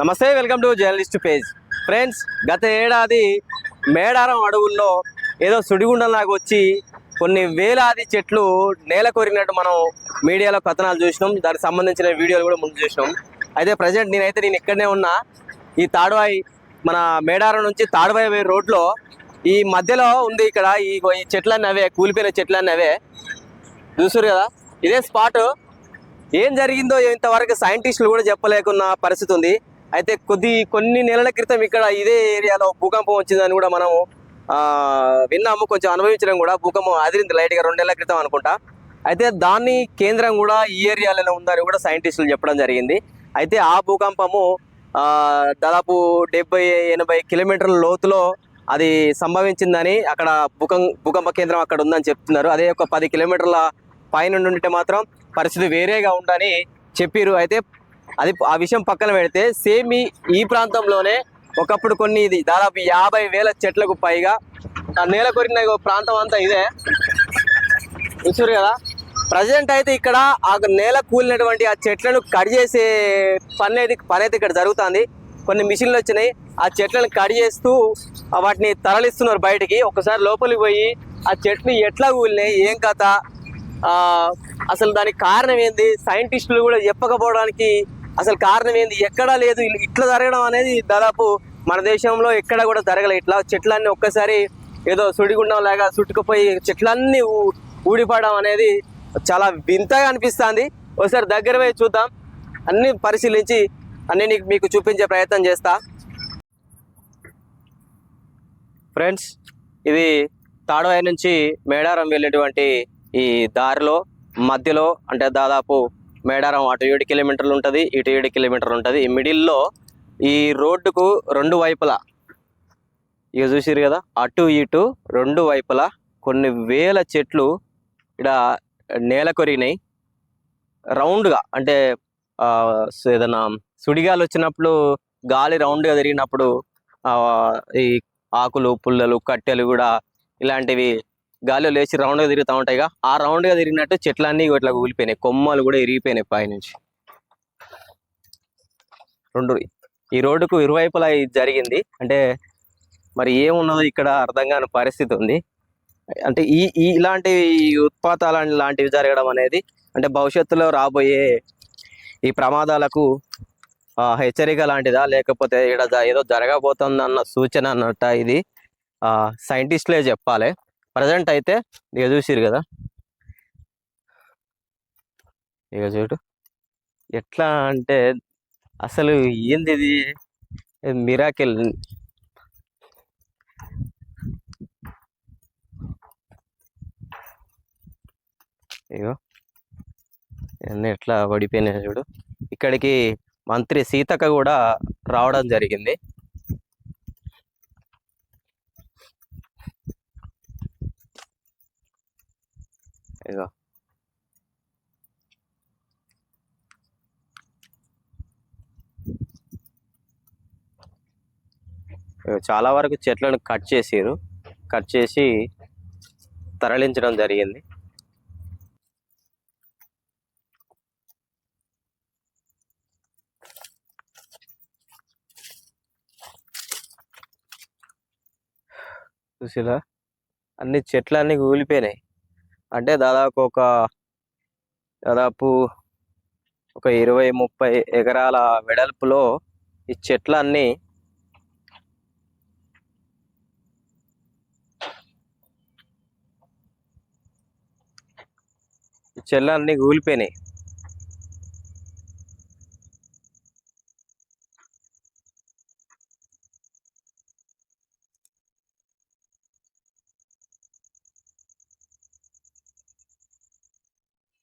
నమస్తే welcome to journalist page. Friends గత ఏడాది మేడారం అడవుల్లో ఏదో సుడిగుండంలాగా వచ్చి కొన్ని వేలాది చెట్లు నేల కొరిగినట్టు మనం మీడియాలో కథనాలు చూసినాం. దానికి సంబంధించిన వీడియోలు కూడా ముందు చూసినాం. అయితే ప్రజెంట్ నేనైతే నేను ఇక్కడనే ఉన్నా. ఈ తాడువాయి మన మేడారం నుంచి తాడువాయి పోయే రోడ్లో ఈ మధ్యలో ఉంది ఇక్కడ ఈ ఈ చెట్లన్నీ అవే కూలిపోయిన చెట్లన్నీ అవే. చూసారు కదా? ఇదే స్పాట్. ఏం జరిగిందో ఇంతవరకు సైంటిస్టులు కూడా చెప్పలేకున్న పరిస్థితి ఉంది. అయితే కొద్ది కొన్ని నెలల క్రితం ఇక్కడ ఇదే ఏరియాలో భూకంపం వచ్చిందని కూడా మనము విన్నాము. కొంచెం అనుభవించడం కూడా భూకంపం అదిరింది లైట్గా రెండు నెలల క్రితం అనుకుంటా. అయితే దాన్ని కేంద్రం కూడా ఈ ఏరియాలోనే ఉందని కూడా సైంటిస్టులు చెప్పడం జరిగింది. అయితే ఆ భూకంపము దాదాపు డెబ్బై ఎనభై కిలోమీటర్ల లోతులో అది సంభవించిందని అక్కడ భూకం భూకంప కేంద్రం అక్కడ ఉందని చెప్తున్నారు. అదే ఒక పది కిలోమీటర్ల పైన ఉంటే మాత్రం పరిస్థితి వేరేగా ఉందని చెప్పిరు. అయితే అది ఆ విషయం పక్కన పెడితే సేమ్ ఈ ఈ ప్రాంతంలోనే ఒకప్పుడు కొన్ని ఇది దాదాపు యాభై వేల చెట్లకు పైగా ఆ నేల కొరిన ప్రాంతం అంతా ఇదే. చూసారు కదా? ప్రజెంట్ అయితే ఇక్కడ ఆ నేల కూలినటువంటి ఆ చెట్లను కట్ చేసే పని అయితే పని అయితే ఇక్కడ జరుగుతుంది. కొన్ని మిషన్లు వచ్చినాయి. ఆ చెట్లను కట్ చేస్తూ వాటిని తరలిస్తున్నారు బయటికి. ఒకసారి లోపలికి పోయి ఆ చెట్లు ఎట్లా కూలినాయి? ఏం కథ? అసలు దానికి కారణం ఏంది? సైంటిస్టులు కూడా చెప్పకపోవడానికి అసలు కారణం ఏంది? ఎక్కడా లేదు. ఇట్లా జరగడం అనేది దాదాపు మన దేశంలో ఎక్కడ కూడా జరగలేదు ఇట్లా చెట్లన్నీ ఒక్కసారి ఏదో సుడిగుండం లాగా చుట్టుకుపోయి చెట్లన్నీ ఊడిపడడం అనేది చాలా వింతగా అనిపిస్తుంది. ఒకసారి దగ్గర పోయి చూద్దాం. అన్ని పరిశీలించి అన్ని నీకు మీకు చూపించే ప్రయత్నం చేస్తా. ఫ్రెండ్స్ ఇది తాడవాయి నుంచి మేడారం వెళ్ళేటువంటి ఈ దారిలో మధ్యలో అంటే దాదాపు మేడారం అటు ఏడు కిలోమీటర్లు ఉంటుంది ఇటు ఏడు కిలోమీటర్లు ఉంటుంది. ఈ మిడిల్లో ఈ రోడ్డుకు రెండు వైపులా ఇక చూసిరు కదా అటు ఇటు రెండు వైపులా కొన్ని వేల చెట్లు ఇక్కడ నేల కొరిగినాయి. రౌండ్గా అంటే ఆ, సు- ఏదైనా వచ్చినప్పుడు గాలి రౌండ్గా తిరిగినప్పుడు ఆ, ఈ ఆకులు పుల్లలు కట్టెలు కూడా ఇలాంటివి గాలిలో లేచి రౌండ్గా తిరుగుతూ ఉంటాయిగా. ఆ రౌండ్గా తిరిగినట్టు చెట్లన్నీ ఇట్లా కూలిపోయినాయి. కొమ్మలు కూడా ఇరిగిపోయినాయి పైనుంచి. రెండు ఈ రోడ్డుకు ఇరువైపులా ఇది జరిగింది. అంటే మరి ఏమున్నదో ఇక్కడ అర్థం కాని పరిస్థితి ఉంది. అంటే ఈ ఈ ఇలాంటి ఉత్పాతాల లాంటివి జరగడం అనేది అంటే భవిష్యత్తులో రాబోయే ఈ ప్రమాదాలకు హెచ్చరిక లాంటిదా? లేకపోతే ఇక్కడ ఏదో జరగబోతుందన్న సూచన అన్నట్ట ఇది. ఆ, సైంటిస్టులే చెప్పాలి. ప్రజెంట్ అయితే ఇక చూసిరు కదా. ఇక చూడు. ఎట్లా అంటే అసలు ఏంది ఇది? మిరాకిల్. ఇగో. ఇవన్నీ ఎట్లా పడిపోయినాయి చూడు. ఇక్కడికి మంత్రి సీతక్క కూడా రావడం జరిగింది. ఇగో eh, చాలా వరకు చెట్లను కట్ చేసారు కట్ చేసి తరలించడం జరిగింది. చూసిరా అన్ని చెట్లన్నీ కూలిపోయినాయి. అంటే దాదాపు ఒక దాదాపు ఒక ఇరవై ముప్పై ఎకరాల వెడల్పులో ఈ చెట్లన్నీ ఈ చెట్లన్నీ కూలిపోయినాయి.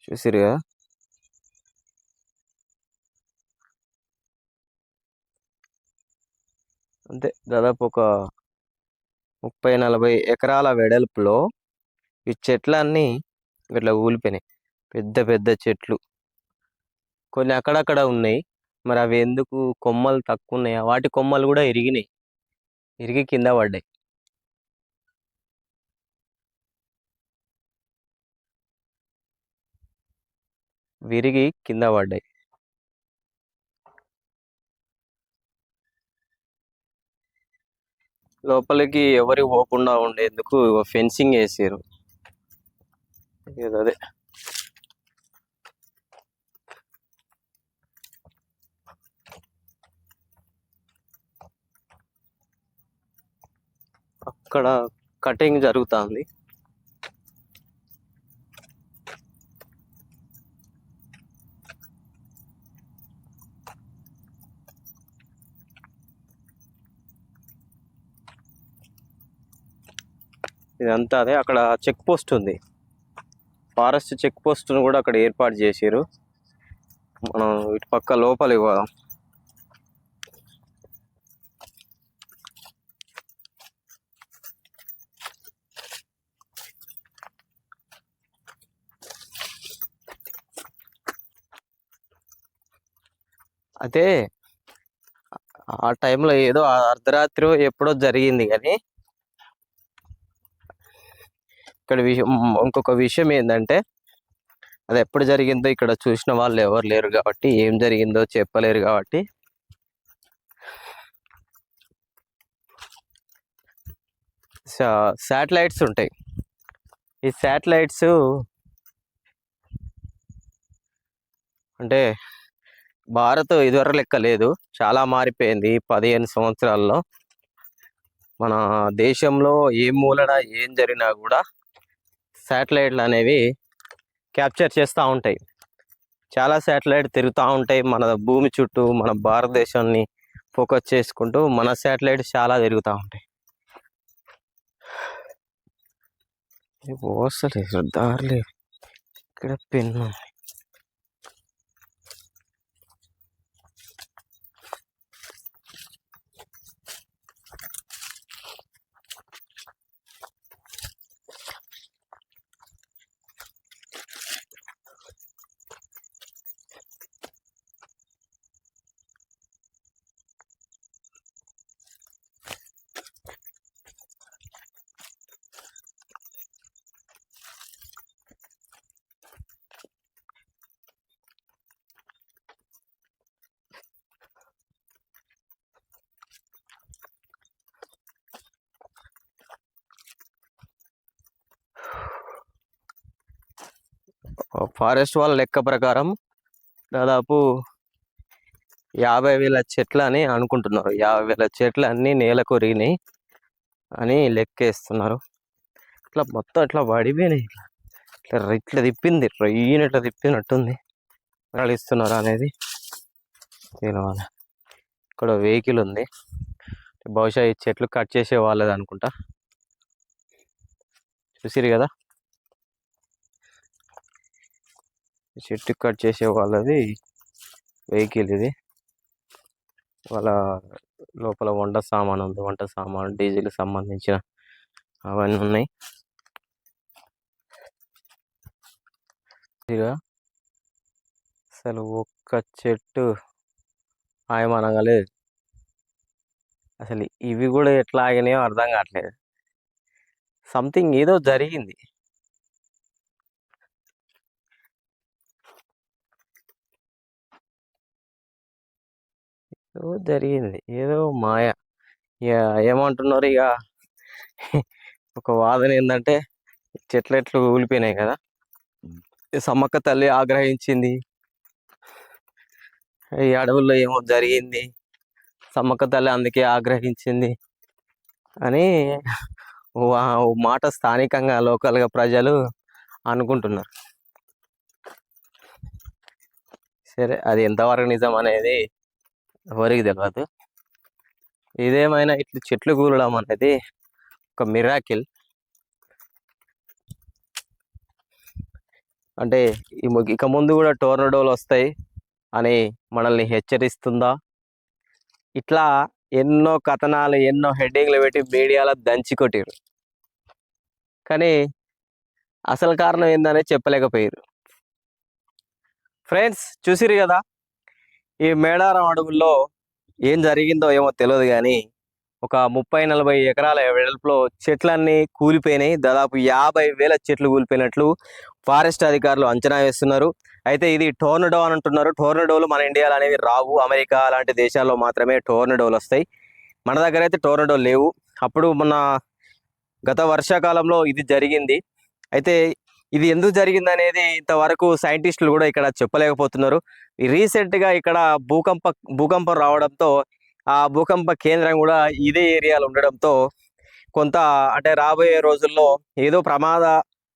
చూసిరుగా అంతే. దాదాపు ఒక ముప్పై నలభై ఎకరాల వెడల్పులో ఈ చెట్లన్నీ ఇట్లా ఊలిపోయినాయి. పెద్ద పెద్ద చెట్లు. కొన్ని అక్కడక్కడ ఉన్నాయి. మరి అవి ఎందుకు కొమ్మలు తక్కువ ఉన్నాయా? వాటి కొమ్మలు కూడా ఇరిగినాయి. ఇరిగి కింద పడ్డాయి. విరిగి కింద పడ్డాయి. లోపలికి ఎవరి పోకుండా ఉండేందుకు ఫెన్సింగ్ వేసారు అదే. అక్కడ కటింగ్ జరుగుతుంది. ఇదంతా అదే అక్కడ చెక్ పోస్ట్ ఉంది. ఫారెస్ట్ చెక్ పోస్ట్ కూడా అక్కడ ఏర్పాటు చేసారు మనం ఇటు పక్క లోపలికి పోదాం. అయితే ఆ టైంలో ఏదో అర్ధరాత్రి ఎప్పుడో జరిగింది కానీ ఇక్కడ విషయం ఇంకొక విషయం ఏంటంటే అది ఎప్పుడు జరిగిందో ఇక్కడ చూసిన వాళ్ళు ఎవరు లేరు కాబట్టి ఏం జరిగిందో చెప్పలేరు కాబట్టి. శాటిలైట్స్ ఉంటాయి. ఈ శాటిలైట్స్ అంటే భారత్ ఇదివరకు లెక్క లేదు. చాలా మారిపోయింది పదిహేను సంవత్సరాల్లో. మన దేశంలో ఏ మూలన ఏం జరిగినా కూడా శాటిలైట్లు అనేవి క్యాప్చర్ చేస్తూ ఉంటాయి. చాలా శాటిలైట్ తిరుగుతూ ఉంటాయి. మన భూమి చుట్టూ మన భారతదేశాన్ని ఫోకస్ చేసుకుంటూ మన శాటిలైట్ చాలా తిరుగుతూ ఉంటాయి. దారి దారిలే. ఇక్కడ పెన్ను. ఫారెస్ట్ వాళ్ళ లెక్క ప్రకారం దాదాపు యాభై వేల చెట్లు అని అనుకుంటున్నారు. యాభై వేల చెట్లు అన్నీ నేల కొరిగినాయి అని లెక్కేస్తున్నారు. ఇట్లా మొత్తం ఇట్లా పడిపోయినాయి. ఇట్లా ఇట్లా ఇట్లా తిప్పింది. రొయ్యని ఇట్లా తిప్పినట్టుంది. ఇస్తున్నారు అనేది తెలియాలి ఇక్కడ వెహికల్ ఉంది. బహుశా ఈ చెట్లు కట్ చేసే వాళ్ళది అనుకుంటా. చూసిరు కదా ఈ చెట్టు కట్ చేసే వాళ్ళది వెహికల్ ఇది. వాళ్ళ లోపల వంట సామాన్ ఉంది. వంట సామాన్ డీజిల్ సంబంధించిన అవన్నీ ఉన్నాయి. అసలు ఒక్క చెట్టు ఆయమానంగా లేదు. అసలు ఇవి కూడా ఎట్లా ఆగినాయో అర్థం కావట్లేదు. సంథింగ్ ఏదో జరిగింది. ఏదో జరిగింది. ఏదో మాయ. ఇక ఏమంటున్నారు ఇక ఒక వాదన ఏంటంటే చెట్లు ఎట్లు ఊలిపోయినాయి కదా? సమ్మక్క తల్లి ఆగ్రహించింది. ఈ అడవుల్లో ఏమో జరిగింది. సమ్మక్క తల్లి అందుకే ఆగ్రహించింది. అని మాట స్థానికంగా లోకల్గా ప్రజలు అనుకుంటున్నారు. సరే అది ఎంతవరకు నిజం అనేది ఎవరికి తెలియదు ఇదేమైనా ఇట్లా చెట్లు కూలడం అనేది ఒక మిరాకిల్ అంటే ఇక ముందు కూడా టోర్నడోలు వస్తాయి అని మనల్ని హెచ్చరిస్తుందా? ఇట్లా ఎన్నో కథనాలు ఎన్నో హెడ్డింగ్లు పెట్టి మీడియాలో దంచి కొట్టారు కానీ అసలు కారణం ఏందనే చెప్పలేకపోయారు ఫ్రెండ్స్ చూసిరు కదా? ఈ మేడారం అడవుల్లో ఏం జరిగిందో ఏమో తెలియదు కానీ ఒక ముప్పై నలభై ఎకరాల వెడల్పులో చెట్లన్నీ కూలిపోయినాయి. దాదాపు యాభై వేల చెట్లు కూలిపోయినట్లు ఫారెస్ట్ అధికారులు అంచనా వేస్తున్నారు. అయితే ఇది టోర్నడో అని అంటున్నారు. టోర్నడోలు మన ఇండియాలో అనేవి రావు. అమెరికా లాంటి దేశాల్లో మాత్రమే టోర్నడోలు వస్తాయి. మన దగ్గర అయితే టోర్నడో లేవు. అప్పుడు మన గత వర్షాకాలంలో ఇది జరిగింది. అయితే ఇది ఎందుకు జరిగింది అనేది ఇంతవరకు సైంటిస్టులు కూడా ఇక్కడ చెప్పలేకపోతున్నారు. రీసెంట్గా ఇక్కడ భూకంప భూకంపం రావడంతో ఆ భూకంప కేంద్రం కూడా ఇదే ఏరియాలో ఉండడంతో కొంత అంటే రాబోయే రోజుల్లో ఏదో ప్రమాద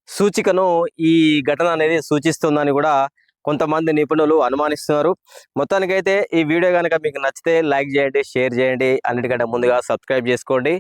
సూచికను ఈ ఘటన అనేది సూచిస్తుందని కూడా కొంతమంది నిపుణులు అనుమానిస్తున్నారు. మొత్తానికైతే ఈ వీడియో కనుక మీకు నచ్చితే లైక్ చేయండి షేర్ చేయండి. అన్నిటికంటే ముందుగా సబ్స్క్రైబ్ చేసుకోండి.